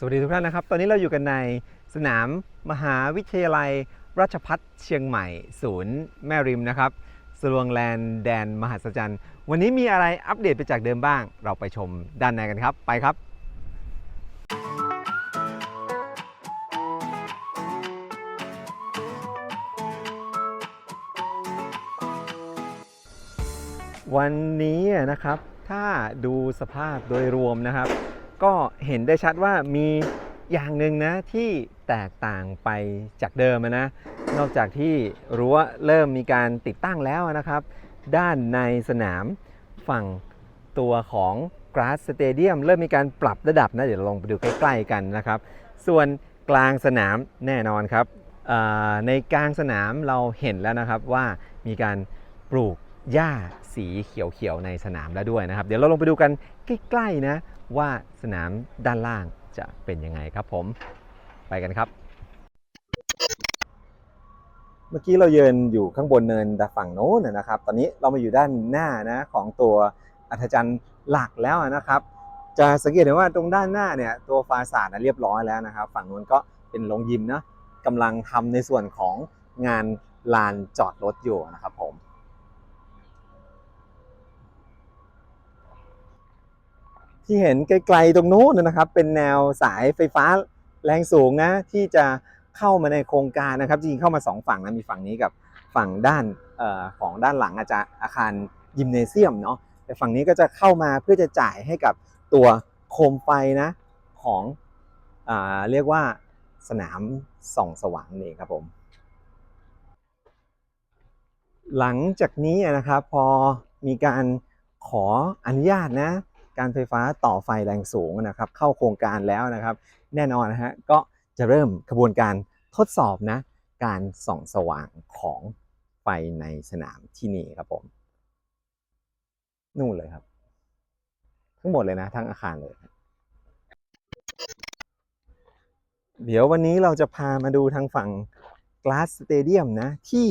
สวัสดีทุกท่านนะครับ ตอนนี้เราอยู่กันในสนามมหาวิทยาลัยราชพัฒเชียงใหม่ ศูนย์แม่ริมนะครับสลวงแลนด์แดนมหัศจรรย์ วันนี้มีอะไรอัปเดตไปจากเดิมบ้าง เราไปชมด้านในกันครับ ไปครับ วันนี้นะครับ ถ้าดูสภาพโดยรวมนะครับ ก็เห็นได้ชัดว่ามีอย่างหนึ่งนะที่แตกต่างไปจากเดิมนะ นอกจากที่รั้วเริ่มมีการติดตั้งแล้วนะครับ ด้านในสนามฝั่งตัวของ Grass Stadium เริ่มมีการปรับระดับนะ เดี๋ยวลองไปดูใกล้ๆกันนะครับ ส่วนกลางสนามแน่นอนครับ ในกลางสนามเราเห็นแล้วนะครับว่ามีการปลูกหญ้าสีเขียวๆในสนามแล้วด้วยนะครับ เดี๋ยวเราลงไปดูกันใกล้ๆนะ ว่าสนามด้านล่างจะเป็นยังไงครับผมไปกันครับ เมื่อกี้เราเยืนอยู่ข้างบนเนินฝั่งโน้นนะครับ ตอนนี้เรามาอยู่ด้านหน้านะของตัวอัธจันทร์หลักแล้วนะครับ จะสังเกตเห็นว่าตรงด้านหน้าเนี่ยตัวฟาสาดเรียบร้อยแล้วนะครับ ฝั่งนู้นก็เป็นโรงยิมนะกำลังทำในส่วนของงานลานจอดรถอยู่นะครับผม ที่เห็นไกลๆตรงโน้นนะครับ เป็นแนวสายไฟฟ้าแรงสูงนะ ที่จะเข้ามาในโครงการนะครับจริงๆเข้ามาสองฝั่งนะมีฝั่งนี้กับฝั่งด้านออของด้านหลังอาจจะอาคารยิมเนเซียมเนาะแต่ฝั่งนี้ก็จะเข้ามาเพื่อจะจ่ายให้กับตัวโคมไฟนะของอเรียกว่าสนามส่องสว่างนี่ครับผม หลังจากนี้นะครับพอมีการขออนุญาตนะ การไฟฟ้าต่อไฟแรงสูงนะครับเข้าโครงการแล้วนะครับ แน่นอนนะฮะก็จะเริ่มกระบวนการทดสอบนะการส่องสว่างของไฟในสนามที่นี่ครับผมนู่นเลยครับ ทั้งหมดเลยนะทั้งอาคารเลย เดี๋ยววันนี้เราจะพามาดูทางฝั่ง Glass Stadium นะที่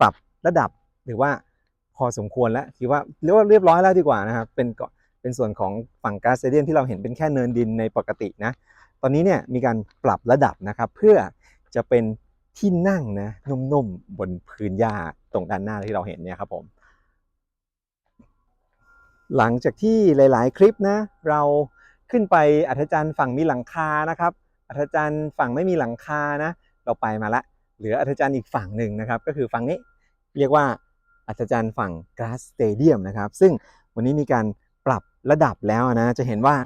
ปรับระดับหรือว่าพอสมควรแล้วถือว่าเรียกว่าเรียบร้อยแล้วดีกว่านะครับ เป็นเกาะ เป็นส่วนของฝั่ง Glass Stadium ที่เราเห็นเป็นแค่เนินดินในปกตินะ ตอนนี้เนี่ยมีการปรับระดับนะครับ เพื่อจะเป็นที่นั่งนะนุ่มๆบนพื้นหญ้าตรงด้านหน้าที่เราเห็นเนี่ยครับผมหลังจากที่หลาย ๆ คลิปนะเราขึ้นไปอัธจันทร์ฝั่งมีหลังคานะครับอัธจันทร์ฝั่งไม่มีหลังคานะ เราไปมาละเหลืออัธจันทร์อีกฝั่งหนึ่งนะครับ ก็คือฝั่งนี้เรียกว่าอัธจันทร์ฝั่ง Grass Stadium นะครับ ซึ่งวันนี้มีการ ปรับระดับแล้วนะจะเห็นว่า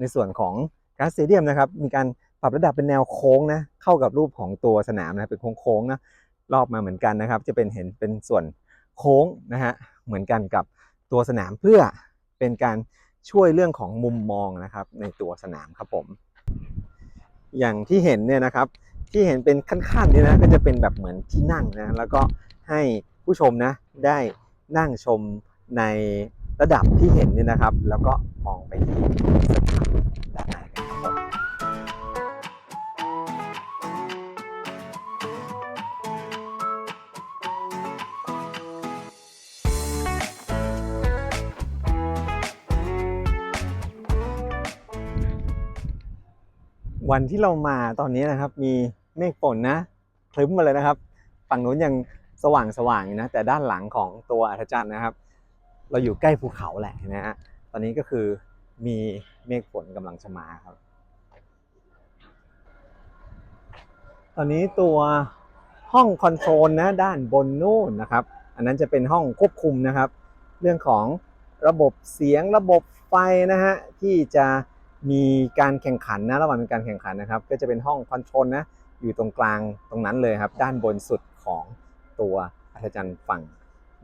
ในส่วนของ Grass Stadium นะครับมีการปรับระดับเป็นแนวโค้งนะเข้ากับรูปของตัวสนามนะเป็นโค้งๆนะรอบมาเหมือนกันนะครับ จะเป็นเห็นเป็นส่วนโค้งนะฮะเหมือนกันกับตัวสนามเพื่อเป็นการช่วยเรื่องของมุมมองนะครับในตัวสนามครับผม อย่างที่เห็นเนี่ยนะครับที่เห็นเป็นขั้นๆเนี่ยนะก็จะเป็นแบบเหมือนที่นั่งนะแล้วก็ให้ผู้ชมนะได้นั่งชมใน ระดับที่เห็นเนี่ยนะครับ แล้วก็มองไปที่สนามด้านในกันครับผมวันที่เรามาตอนนี้นะครับ มีเมฆฝนนะคลึ้มมาเลยนะครับ ฝั่งนู้นยังสว่างสว่างอยู่นะ แต่ด้านหลังของตัวอัธจันทร์นะครับ เราอยู่ใกล้ภูเขาแหละนะฮะตอนนี้ก็คือมีเมฆฝนกำลังจะมาครับ ตอนนี้ตัวห้องคอนโทรลนะด้านบนนู่นนะครับ อันนั้นจะเป็นห้องควบคุมนะครับ เรื่องของระบบเสียงระบบไฟนะฮะที่จะมีการแข่งขันนะระหว่างมีการแข่งขันนะครับ ก็จะเป็นห้องคอนโทรลนะอยู่ตรงกลางตรงนั้นเลยครับ ด้านบนสุดของตัวอัศจรรย์ฝั่ง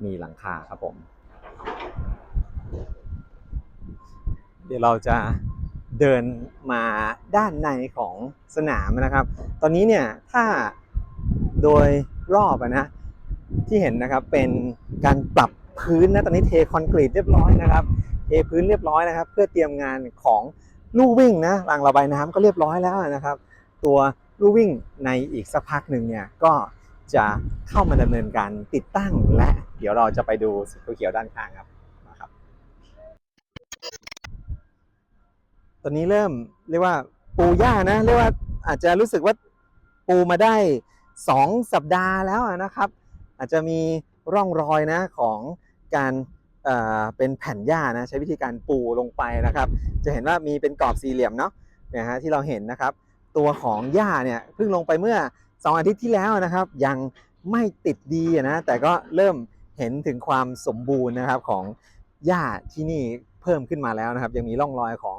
มีหลังคาครับผม เดี๋ยวเราจะเดินมาด้านในของสนามนะครับ ตอนนี้เนี่ยถ้าโดยรอบนะที่เห็นนะครับเป็นการปรับพื้นนะตอนนี้เทคอนกรีตเรียบร้อยนะครับ เทพื้นเรียบร้อยนะครับ เพื่อเตรียมงานของลู่วิ่งนะรางระบายน้ำก็เรียบร้อยแล้วนะครับ ตัวลู่วิ่งในอีกสักพักหนึ่งเนี่ยก็จะเข้ามาดำเนินการติดตั้งและเดี๋ยวเราจะไปดูสีเขียวด้านข้างครับมาครับ ตอนนี้เริ่มเรียกว่าปูหญ้านะ เรียกว่าอาจจะรู้สึกว่าปูมาได้ 2 สัปดาห์แล้วนะครับ อาจจะมีร่องรอยนะของการเเป็นแผ่นหญ้านะใช้วิธีการปูลงไปนะครับ จะเห็นว่ามีเป็นกรอบสี่เหลี่ยมเนาะเนี่ยฮะที่เราเห็นนะครับ ตัวของหญ้าเนี่ยเพิ่งลงไปเมื่อ 2 อาทิตย์ที่แล้วนะครับ ยังไม่ติดดีนะแต่ก็เริ่มเห็นถึงความสมบูรณ์นะครับของหญ้าที่นี่เพิ่มขึ้นมาแล้วนะครับ ยังมีร่องรอยของ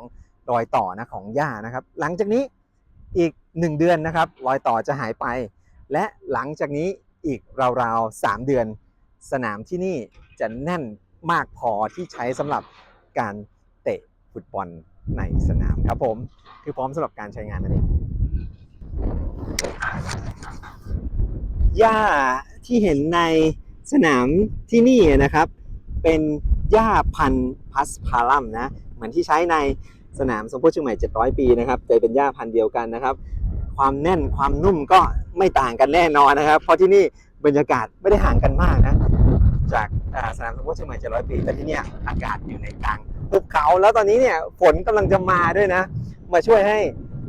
รอยต่อนะของหญ้านะครับ หลังจากนี้อีก 1 เดือนนะครับ รอยต่อจะหายไป และหลังจากนี้อีกราวๆ3เดือน สนามที่นี่จะแน่นมากพอที่ใช้สำหรับการเตะฟุตบอลในสนามครับผมคือพร้อมสำหรับการใช้งานนั่นเองหญ้าที่เห็นในสนามที่นี่นะครับ เป็นหญ้าพันธุ์พัสพาลัมนะ เหมือนที่ใช้ใน สนามสมโพธิเชียงใหม่ 700 ปีนะครับจะเป็นหญ้าพันธุ์เดียวกันนะครับ ความแน่นความนุ่มก็ไม่ต่างกันแน่นอนนะครับ เพราะที่นี่บรรยากาศไม่ได้ห่างกันมากนะจากาสนามสมโพธิเชียงใหม่ 700 ปี แต่ที่นี่อากาศอยู่ในกลางภูเขาแล้วตอนนี้เนี่ยฝนกำลังจะมาด้วยนะ มาช่วยให้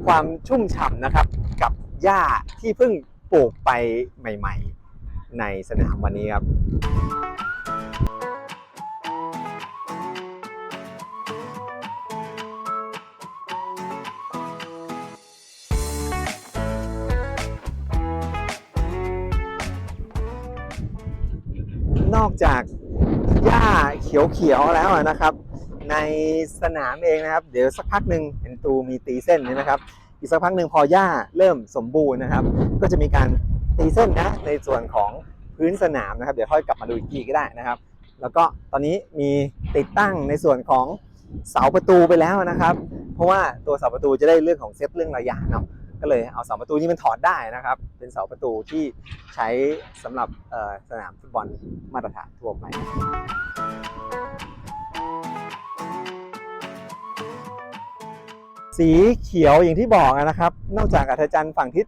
ความชุ่มฉ่ำนะครับ กับหญ้าที่เพิ่งปลูกไปใหม่ ๆ ในสนามวันนี้ครับ นอกจากหญ้าเขียวๆแล้วนะครับ ในสนามเองนะครับ เดี๋ยวสักพักหนึ่งเห็นตูมีตีเส้นนี่นะครับ อีกสักพักหนึ่งพอหญ้าเริ่มสมบูรณ์นะครับ ก็จะมีการตีเส้นนะในส่วนของพื้นสนามนะครับ เดี๋ยวค่อยกลับมาดูอีกทีก็ได้นะครับ แล้วก็ตอนนี้มีติดตั้งในส่วนของเสาประตูไปแล้วนะครับ เพราะว่าตัวเสาประตูจะได้เรื่องของเซฟเรื่องระยะเนาะ ก็เลยเอาเสาประตูนี้มันถอดได้นะครับ เป็นเสาประตูที่ใช้สำหรับสนามฟุตบอลมาตรฐานทั่วไปสีเขียวอย่างที่บอกนะครับ นอกจากอัธจันทร์ฝั่งทิศ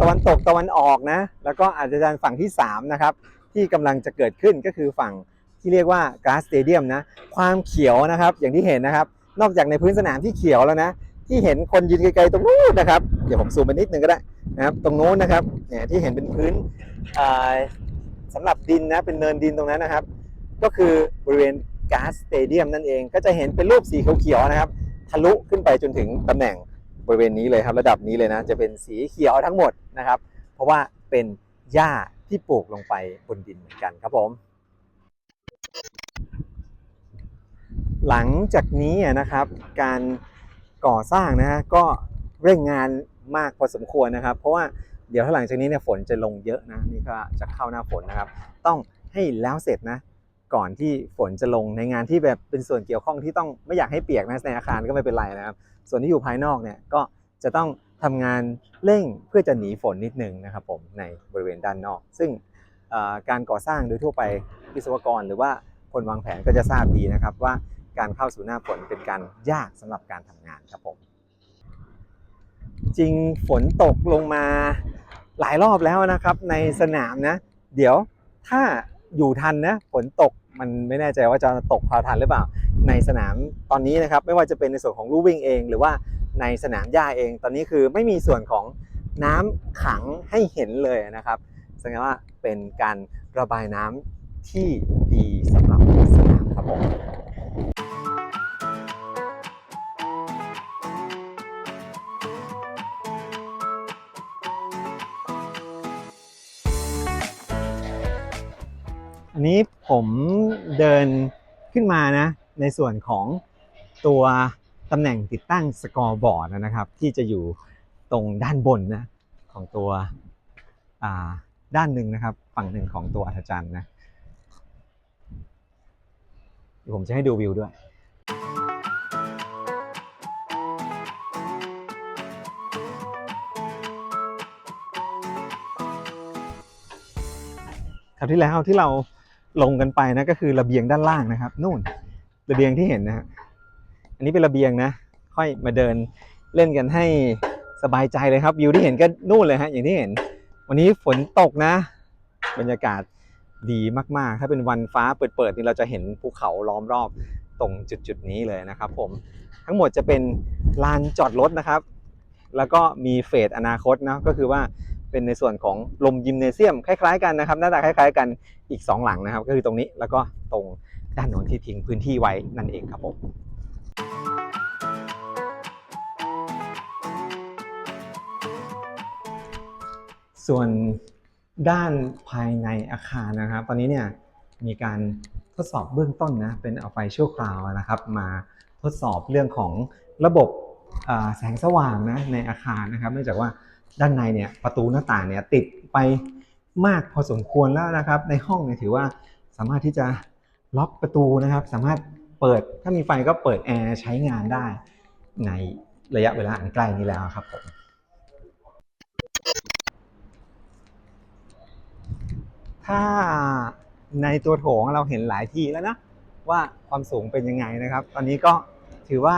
ตะวันตกตะวันออกนะ แล้วก็อัธจันทร์ฝั่งที่3นะครับที่กำลังจะเกิดขึ้นก็คือฝั่งที่เรียกว่า Grass Stadium นะความเขียวนะครับอย่างที่เห็นนะครับ นอกจากในพื้นสนามที่เขียวแล้วนะ ที่เห็นคนยืนไกลๆตรงนู้นนะครับ เดี๋ยวผมซูมไปนิดนึงก็ได้นะครับ ตรงโน้นนะครับเนี่ยที่เห็นเป็นพื้นอ่าสำหรับดินนะเป็นเนินดินตรงนั้นนะครับ ก็คือบริเวณ Grass Stadium นั่นเอง ก็จะเห็นเป็นรูปสีเขียวๆนะครับ ทะลุขึ้นไปจนถึงตำแหน่งบริเวณนี้เลยครับ ระดับนี้เลยนะ จะเป็นสีเขียวทั้งหมดนะครับ เพราะว่าเป็นหญ้าที่ปลูกลงไปบนดินเหมือนกันครับผม หลังจากนี้นะครับการก่อสร้างนะฮะก็เร่งงาน มากพอสมควรนะครับ เพราะว่าเดี๋ยวถ้าหลังจากนี้เนี่ยฝนจะลงเยอะนะนี่ก็จะเข้าหน้าฝนนะครับ ต้องให้แล้วเสร็จนะก่อนที่ฝนจะลงในงานที่แบบเป็นส่วนเกี่ยวข้องที่ต้องไม่อยากให้เปียกนะในอาคารก็ไม่เป็นไรนะครับ ส่วนที่อยู่ภายนอกเนี่ยก็จะต้องทำงานเร่งเพื่อจะหนีฝนนิดนึงนะครับผมในบริเวณด้านนอก ซึ่งการก่อสร้างโดยทั่วไปวิศวกร หรือว่าคนวางแผนก็จะทราบดีนะครับว่าการเข้าสู่หน้าฝนเป็นการยากสำหรับการทำงานครับผม จริงฝนตกลงมาหลายรอบแล้วนะครับ ในสนามนะ เดี๋ยวถ้าอยู่ทันนะฝนตกมันไม่แน่ใจว่าจะตกพาทันหรือเปล่า ในสนามตอนนี้นะครับ ไม่ว่าจะเป็นในส่วนของลู่วิ่งเอง หรือว่าในสนามหญ้าเอง ตอนนี้คือไม่มีส่วนของน้ำขังให้เห็นเลยนะครับแสดงว่าเป็นการระบายน้ำที่ดีสำหรับสนามครับผม อันนี้ผมเดินขึ้นมานะ ในส่วนของตัวตำแหน่งติดตั้งสกอร์บอร์ดนะครับ ที่จะอยู่ตรงด้านบนนะของตัวด้านหนึ่งนะครับ ฝั่งหนึ่งของตัวอัธจันทร์นะเดี๋ยวผมจะให้ดูวิวด้วยคราวที่แล้วที่เรา ลงกันไปนะก็คือระเบียงด้านล่างนะครับ นู่นระเบียงที่เห็นนะฮะอันนี้เป็นระเบียงนะ ค่อยมาเดินเล่นกันให้สบายใจเลยครับวิวที่เห็นก็นู่นเลยฮะอย่างที่เห็น วันนี้ฝนตกนะ บรรยากาศดีมากๆ ถ้าเป็นวันฟ้าเปิดๆนี่เราจะเห็นภูเขาล้อมรอบตรงจุดๆนี้เลยนะครับ ผมทั้งหมดจะเป็นลานจอดรถนะครับ แล้วก็มีเฟสอนาคตนะก็คือว่า เป็นในส่วนของลมยิมเนเซียมคล้ายๆกันนะครับหน้าตาคล้ายๆ กันอีก 2 หลังนะครับ ก็คือตรงนี้แล้วก็ตรงด้านโน้นที่ทิ้งพื้นที่ไว้นั่นเองครับผมส่วนด้านภายในอาคารนะครับ ตอนนี้เนี่ยมีการทดสอบเบื้องต้นนะเป็นเอาไฟชั่วคราวนะครับ มาทดสอบเรื่องของระบบแสงสว่างนะในอาคารนะครับ เนื่องจากว่า ด้านในเนี่ยประตูหน้าต่างเนี่ยติดไปมากพอสมควรแล้วนะครับ ในห้องเนี่ยถือว่าสามารถที่จะล็อกประตูนะครับ สามารถเปิดถ้ามีไฟก็เปิดแอร์ใช้งานได้ในระยะเวลาอันใกล้นี้แล้วครับผมถ้าในตัวโถงเราเห็นหลายที่แล้วนะว่าความสูงเป็นยังไงนะครับ ตอนนี้ก็ถือว่า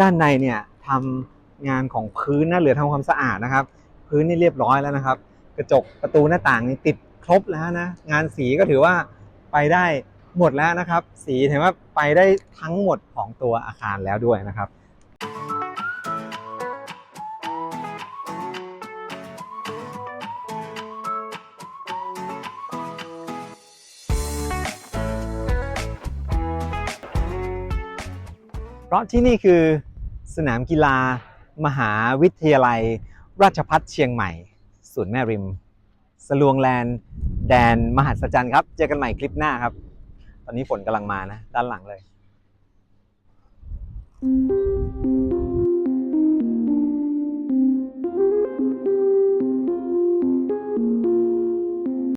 ด้านในเนี่ยทำงานของพื้นนะเหลือทำความสะอาดนะครับ พื้นนี่เรียบร้อยแล้วนะครับ กระจกประตูหน้าต่างนี่ติดครบแล้วนะ งานสีก็ถือว่าไปได้หมดแล้วนะครับ สีถือว่าไปได้ทั้งหมดของตัวอาคารแล้วด้วยนะครับเพราะที่นี่คือสนามกีฬา มหาวิทยาลัย ราชพัฒเชียงใหม่ศูนย์แม่ริม สลวงแลนด์แดนมหัศจรรย์ครับ เจอกันใหม่คลิปหน้าครับ ตอนนี้ฝนกำลังมานะ ด้านหลังเลย Thank